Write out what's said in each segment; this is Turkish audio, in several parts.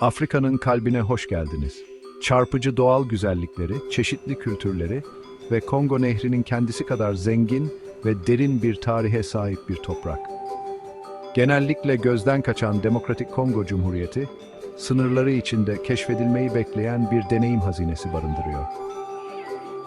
Afrika'nın kalbine hoş geldiniz. Çarpıcı doğal güzellikleri, çeşitli kültürleri ve Kongo Nehri'nin kendisi kadar zengin ve derin bir tarihe sahip bir toprak. Genellikle gözden kaçan Demokratik Kongo Cumhuriyeti, sınırları içinde keşfedilmeyi bekleyen bir deneyim hazinesi barındırıyor.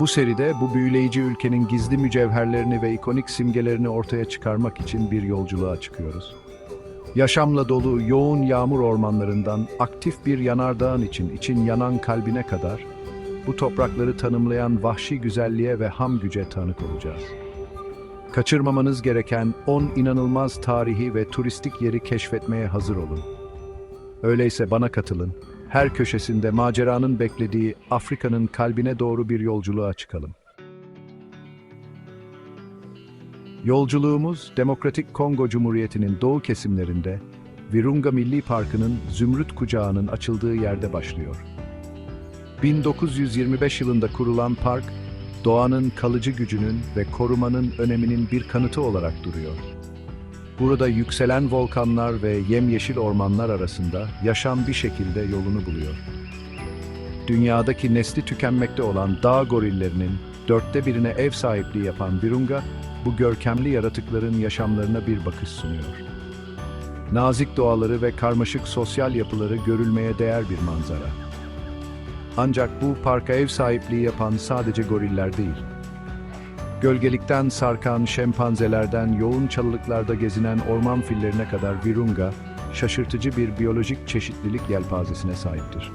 Bu seride bu büyüleyici ülkenin gizli mücevherlerini ve ikonik simgelerini ortaya çıkarmak için bir yolculuğa çıkıyoruz. Yaşamla dolu yoğun yağmur ormanlarından aktif bir yanardağın için için yanan kalbine kadar bu toprakları tanımlayan vahşi güzelliğe ve ham güce tanık olacağız. Kaçırmamanız gereken 10 inanılmaz tarihi ve turistik yeri keşfetmeye hazır olun. Öyleyse bana katılın. Her köşesinde maceranın beklediği Afrika'nın kalbine doğru bir yolculuğa çıkalım. Yolculuğumuz Demokratik Kongo Cumhuriyeti'nin doğu kesimlerinde Virunga Milli Parkı'nın Zümrüt Kucağı'nın açıldığı yerde başlıyor. 1925 yılında kurulan park, doğanın kalıcı gücünün ve korumanın öneminin bir kanıtı olarak duruyor. Burada yükselen volkanlar ve yemyeşil ormanlar arasında yaşam bir şekilde yolunu buluyor. Dünyadaki nesli tükenmekte olan dağ gorillerinin dörtte birine ev sahipliği yapan Virunga, bu görkemli yaratıkların yaşamlarına bir bakış sunuyor. Nazik doğaları ve karmaşık sosyal yapıları görülmeye değer bir manzara. Ancak bu parka ev sahipliği yapan sadece goriller değil. Gölgelikten sarkan şempanzelerden yoğun çalılıklarda gezinen orman fillerine kadar Virunga, şaşırtıcı bir biyolojik çeşitlilik yelpazesine sahiptir.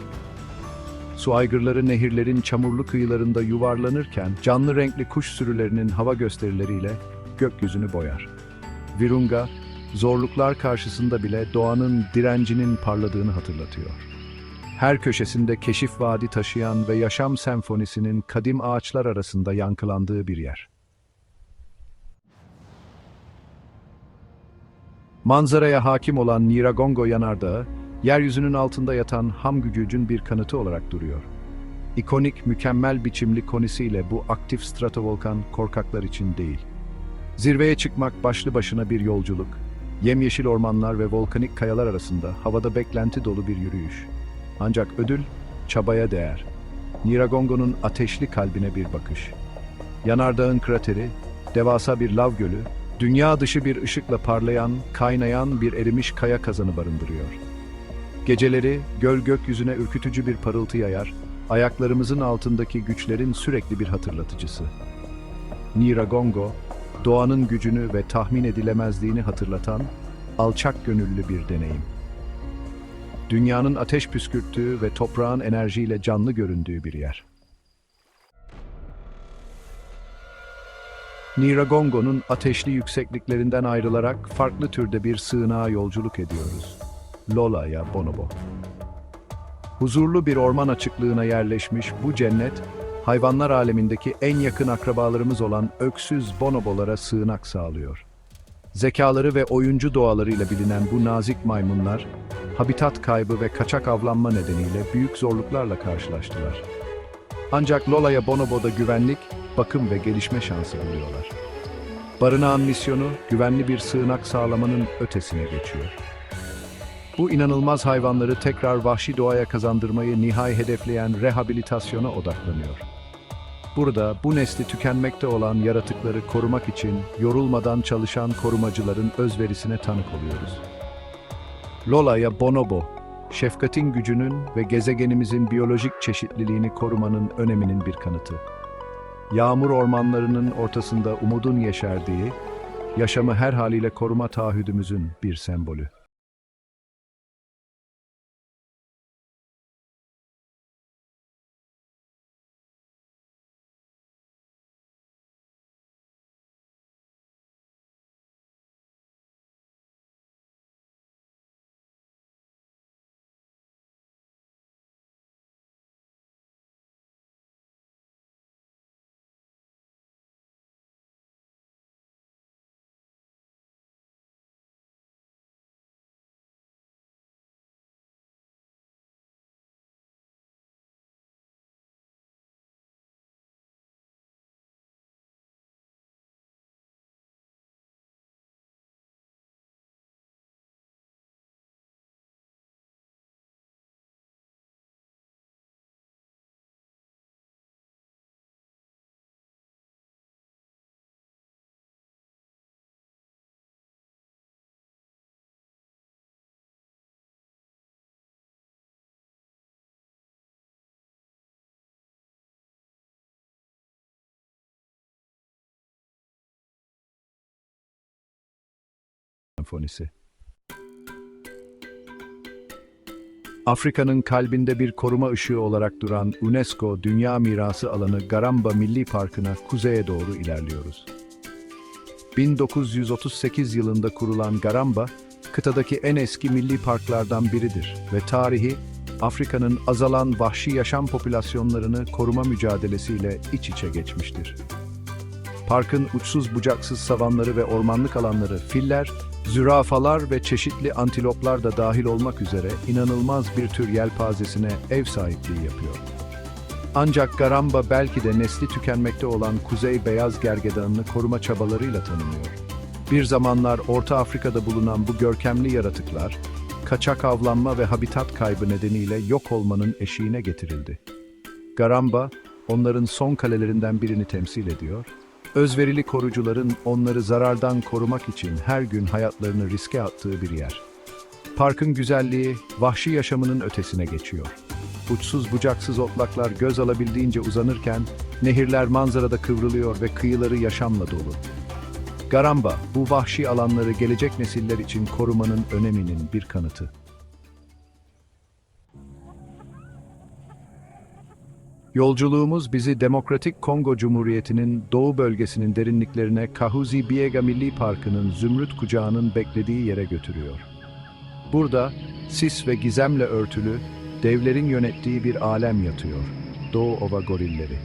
Su aygırları nehirlerin çamurlu kıyılarında yuvarlanırken canlı renkli kuş sürülerinin hava gösterileriyle gökyüzünü boyar. Virunga, zorluklar karşısında bile doğanın direncinin parladığını hatırlatıyor. Her köşesinde keşif vaadi taşıyan ve yaşam senfonisinin kadim ağaçlar arasında yankılandığı bir yer. Manzaraya hakim olan Niragongo yanardağı, yeryüzünün altında yatan ham gücün bir kanıtı olarak duruyor. İkonik, mükemmel biçimli konisiyle bu aktif stratovolkan korkaklar için değil. Zirveye çıkmak başlı başına bir yolculuk. Yemyeşil ormanlar ve volkanik kayalar arasında havada beklenti dolu bir yürüyüş. Ancak ödül çabaya değer. Niragongo'nun ateşli kalbine bir bakış. Yanardağın krateri, devasa bir lav gölü, dünya dışı bir ışıkla parlayan, kaynayan bir erimiş kaya kazanı barındırıyor. Geceleri göl gökyüzüne ürkütücü bir parıltı yayar, ayaklarımızın altındaki güçlerin sürekli bir hatırlatıcısı. Niragongo, doğanın gücünü ve tahmin edilemezliğini hatırlatan alçak gönüllü bir deneyim. Dünyanın ateş püskürttüğü ve toprağın enerjiyle canlı göründüğü bir yer. Niragongo'nun ateşli yüksekliklerinden ayrılarak farklı türde bir sığınağa yolculuk ediyoruz. Lola ya Bonobo. Huzurlu bir orman açıklığına yerleşmiş bu cennet, hayvanlar alemindeki en yakın akrabalarımız olan öksüz bonobolara sığınak sağlıyor. Zekaları ve oyuncu doğalarıyla bilinen bu nazik maymunlar, habitat kaybı ve kaçak avlanma nedeniyle büyük zorluklarla karşılaştılar. Ancak Lola'ya Bonobo'da güvenlik, bakım ve gelişme şansı buluyorlar. Barınağın misyonu güvenli bir sığınak sağlamanın ötesine geçiyor. Bu inanılmaz hayvanları tekrar vahşi doğaya kazandırmayı nihai hedefleyen rehabilitasyona odaklanıyor. Burada bu nesli tükenmekte olan yaratıkları korumak için yorulmadan çalışan korumacıların özverisine tanık oluyoruz. Lola ya Bonobo, şefkatin gücünün ve gezegenimizin biyolojik çeşitliliğini korumanın öneminin bir kanıtı. Yağmur ormanlarının ortasında umudun yeşerdiği, yaşamı her haliyle koruma taahhüdümüzün bir sembolü. Senfonisi. Afrika'nın kalbinde bir koruma ışığı olarak duran UNESCO Dünya Mirası alanı Garamba Milli Parkı'na kuzeye doğru ilerliyoruz. 1938 yılında kurulan Garamba, kıtadaki en eski milli parklardan biridir ve tarihi Afrika'nın azalan vahşi yaşam popülasyonlarını koruma mücadelesiyle iç içe geçmiştir. Parkın uçsuz bucaksız savanları ve ormanlık alanları, filler, zürafalar ve çeşitli antiloplar da dahil olmak üzere inanılmaz bir tür yelpazesine ev sahipliği yapıyor. Ancak Garamba belki de nesli tükenmekte olan Kuzey Beyaz Gergedanını koruma çabalarıyla tanınıyor. Bir zamanlar Orta Afrika'da bulunan bu görkemli yaratıklar, kaçak avlanma ve habitat kaybı nedeniyle yok olmanın eşiğine getirildi. Garamba, onların son kalelerinden birini temsil ediyor. Özverili korucuların onları zarardan korumak için her gün hayatlarını riske attığı bir yer. Parkın güzelliği, vahşi yaşamının ötesine geçiyor. Uçsuz bucaksız otlaklar göz alabildiğince uzanırken, nehirler manzarada kıvrılıyor ve kıyıları yaşamla dolu. Garamba, bu vahşi alanları gelecek nesiller için korumanın öneminin bir kanıtı. Yolculuğumuz bizi Demokratik Kongo Cumhuriyeti'nin doğu bölgesinin derinliklerine Kahuzi Biega Milli Parkı'nın zümrüt kucağının beklediği yere götürüyor. Burada sis ve gizemle örtülü, devlerin yönettiği bir alem yatıyor. Doğu Ova gorilleri.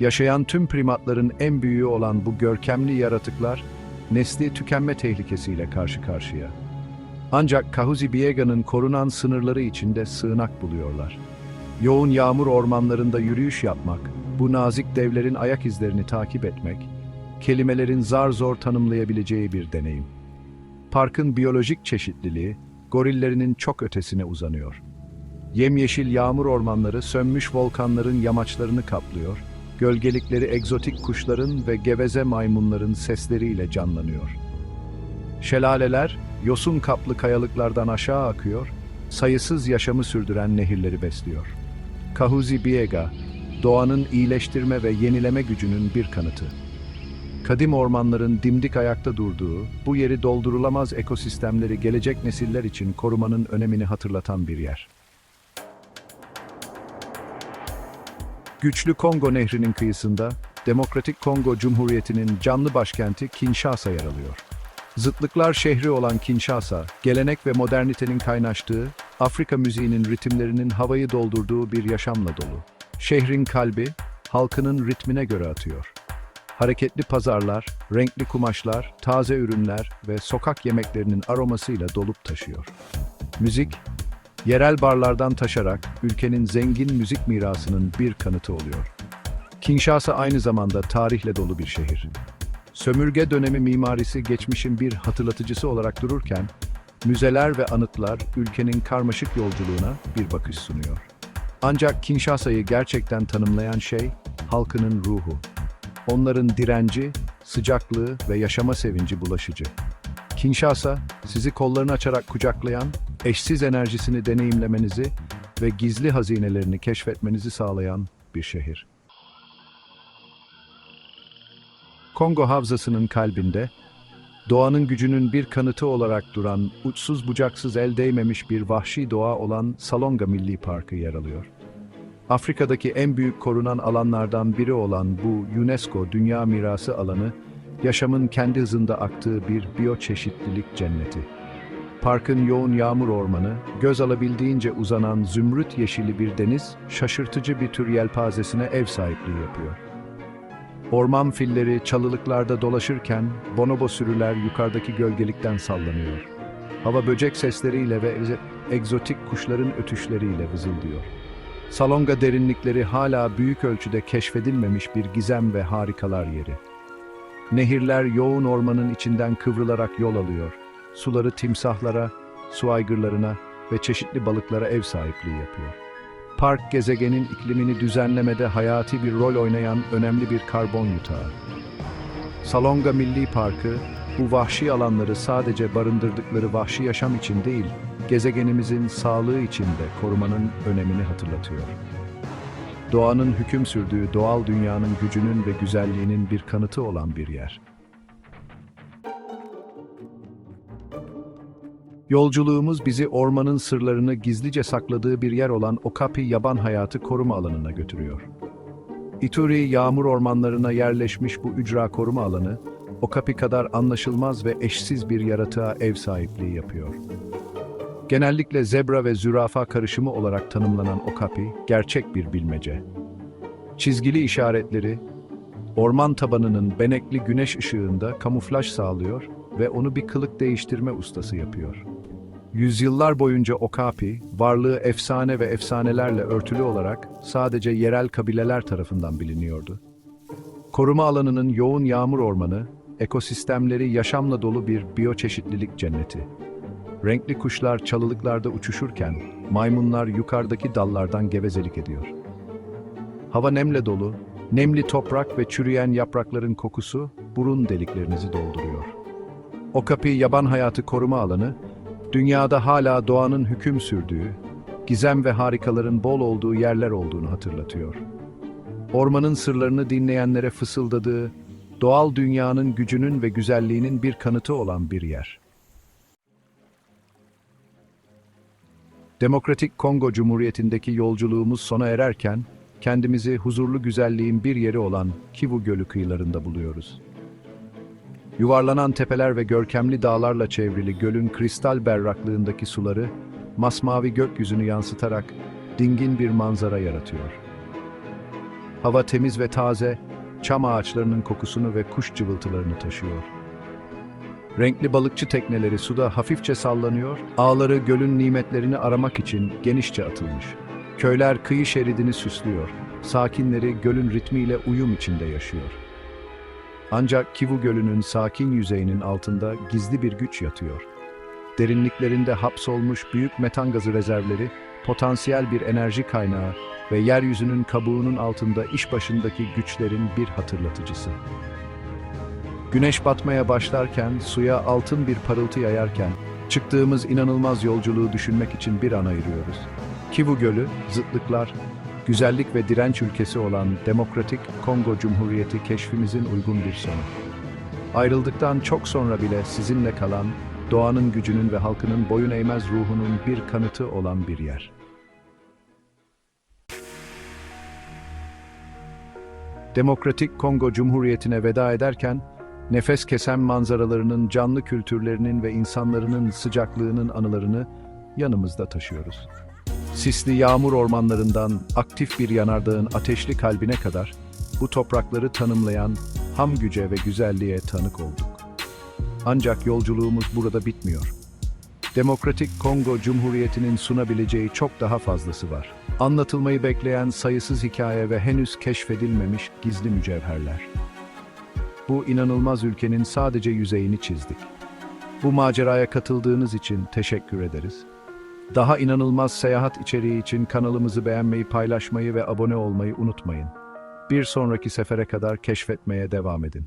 Yaşayan tüm primatların en büyüğü olan bu görkemli yaratıklar, nesli tükenme tehlikesiyle karşı karşıya. Ancak Kahuzi Biega'nın korunan sınırları içinde sığınak buluyorlar. Yoğun yağmur ormanlarında yürüyüş yapmak, bu nazik devlerin ayak izlerini takip etmek, kelimelerin zar zor tanımlayabileceği bir deneyim. Parkın biyolojik çeşitliliği, gorillerinin çok ötesine uzanıyor. Yemyeşil yağmur ormanları sönmüş volkanların yamaçlarını kaplıyor, gölgelikleri egzotik kuşların ve geveze maymunların sesleriyle canlanıyor. Şelaleler, yosun kaplı kayalıklardan aşağı akıyor, sayısız yaşamı sürdüren nehirleri besliyor. Kahuzi Biega, doğanın iyileştirme ve yenileme gücünün bir kanıtı. Kadim ormanların dimdik ayakta durduğu, bu yeri doldurulamaz ekosistemleri gelecek nesiller için korumanın önemini hatırlatan bir yer. Güçlü Kongo Nehri'nin kıyısında, Demokratik Kongo Cumhuriyeti'nin canlı başkenti Kinshasa yer alıyor. Zıtlıklar şehri olan Kinshasa, gelenek ve modernitenin kaynaştığı, Afrika müziğinin ritimlerinin havayı doldurduğu bir yaşamla dolu. Şehrin kalbi, halkının ritmine göre atıyor. Hareketli pazarlar, renkli kumaşlar, taze ürünler ve sokak yemeklerinin aromasıyla dolup taşıyor. Müzik, yerel barlardan taşarak ülkenin zengin müzik mirasının bir kanıtı oluyor. Kinshasa aynı zamanda tarihle dolu bir şehir. Sömürge dönemi mimarisi geçmişin bir hatırlatıcısı olarak dururken, müzeler ve anıtlar ülkenin karmaşık yolculuğuna bir bakış sunuyor. Ancak Kinshasa'yı gerçekten tanımlayan şey, halkının ruhu. Onların direnci, sıcaklığı ve yaşama sevinci bulaşıcı. Kinshasa, sizi kollarını açarak kucaklayan, eşsiz enerjisini deneyimlemenizi ve gizli hazinelerini keşfetmenizi sağlayan bir şehir. Kongo Havzası'nın kalbinde, doğanın gücünün bir kanıtı olarak duran, uçsuz bucaksız el değmemiş bir vahşi doğa olan Salonga Milli Parkı yer alıyor. Afrika'daki en büyük korunan alanlardan biri olan bu UNESCO Dünya Mirası alanı, yaşamın kendi hızında aktığı bir biyoçeşitlilik cenneti. Parkın yoğun yağmur ormanı, göz alabildiğince uzanan zümrüt yeşili bir deniz, şaşırtıcı bir tür yelpazesine ev sahipliği yapıyor. Orman filleri çalılıklarda dolaşırken bonobo sürüler yukarıdaki gölgelikten sallanıyor. Hava böcek sesleriyle ve egzotik kuşların ötüşleriyle vızıldıyor. Salonga derinlikleri hala büyük ölçüde keşfedilmemiş bir gizem ve harikalar yeri. Nehirler yoğun ormanın içinden kıvrılarak yol alıyor. Suları timsahlara, su aygırlarına ve çeşitli balıklara ev sahipliği yapıyor. Park gezegenin iklimini düzenlemede hayati bir rol oynayan önemli bir karbon yutağı. Salonga Milli Parkı, bu vahşi alanları sadece barındırdıkları vahşi yaşam için değil, gezegenimizin sağlığı için de korumanın önemini hatırlatıyor. Doğanın hüküm sürdüğü doğal dünyanın gücünün ve güzelliğinin bir kanıtı olan bir yer. Yolculuğumuz bizi ormanın sırlarını gizlice sakladığı bir yer olan Okapi Yaban Hayatı Koruma Alanı'na götürüyor. Ituri yağmur ormanlarına yerleşmiş bu ücra koruma alanı, Okapi kadar anlaşılmaz ve eşsiz bir yaratığa ev sahipliği yapıyor. Genellikle zebra ve zürafa karışımı olarak tanımlanan Okapi, gerçek bir bilmece. Çizgili işaretleri, orman tabanının benekli güneş ışığında kamuflaj sağlıyor ve onu bir kılık değiştirme ustası yapıyor. Yüzyıllar boyunca Okapi, varlığı efsane ve efsanelerle örtülü olarak sadece yerel kabileler tarafından biliniyordu. Koruma alanının yoğun yağmur ormanı, ekosistemleri yaşamla dolu bir biyoçeşitlilik cenneti. Renkli kuşlar çalılıklarda uçuşurken, maymunlar yukarıdaki dallardan gevezelik ediyor. Hava nemle dolu, nemli toprak ve çürüyen yaprakların kokusu burun deliklerinizi dolduruyor. Okapi Yaban Hayatı Koruma Alanı, dünyada hala doğanın hüküm sürdüğü, gizem ve harikaların bol olduğu yerler olduğunu hatırlatıyor. Ormanın sırlarını dinleyenlere fısıldadığı, doğal dünyanın gücünün ve güzelliğinin bir kanıtı olan bir yer. Demokratik Kongo Cumhuriyeti'ndeki yolculuğumuz sona ererken, kendimizi huzurlu güzelliğin bir yeri olan Kivu Gölü kıyılarında buluyoruz. Yuvarlanan tepeler ve görkemli dağlarla çevrili gölün kristal berraklığındaki suları, masmavi gökyüzünü yansıtarak dingin bir manzara yaratıyor. Hava temiz ve taze, çam ağaçlarının kokusunu ve kuş cıvıltılarını taşıyor. Renkli balıkçı tekneleri suda hafifçe sallanıyor, ağları gölün nimetlerini aramak için genişçe atılmış. Köyler kıyı şeridini süslüyor, sakinleri gölün ritmiyle uyum içinde yaşıyor. Ancak Kivu Gölü'nün sakin yüzeyinin altında gizli bir güç yatıyor. Derinliklerinde hapsolmuş büyük metan gazı rezervleri, potansiyel bir enerji kaynağı ve yeryüzünün kabuğunun altında iş başındaki güçlerin bir hatırlatıcısı. Güneş batmaya başlarken, suya altın bir parıltı yayarken, çıktığımız inanılmaz yolculuğu düşünmek için bir an ayırıyoruz. Kivu Gölü, zıtlıklar, güzellik ve direnç ülkesi olan Demokratik Kongo Cumhuriyeti keşfimizin uygun bir sonu. Ayrıldıktan çok sonra bile sizinle kalan, doğanın gücünün ve halkının boyun eğmez ruhunun bir kanıtı olan bir yer. Demokratik Kongo Cumhuriyeti'ne veda ederken, nefes kesen manzaralarının, canlı kültürlerinin ve insanların sıcaklığının anılarını yanımızda taşıyoruz. Sisli yağmur ormanlarından aktif bir yanardağın ateşli kalbine kadar bu toprakları tanımlayan ham güce ve güzelliğe tanık olduk. Ancak yolculuğumuz burada bitmiyor. Demokratik Kongo Cumhuriyeti'nin sunabileceği çok daha fazlası var. Anlatılmayı bekleyen sayısız hikaye ve henüz keşfedilmemiş gizli mücevherler. Bu inanılmaz ülkenin sadece yüzeyini çizdik. Bu maceraya katıldığınız için teşekkür ederiz. Daha inanılmaz seyahat içeriği için kanalımızı beğenmeyi, paylaşmayı ve abone olmayı unutmayın. Bir sonraki sefere kadar keşfetmeye devam edin.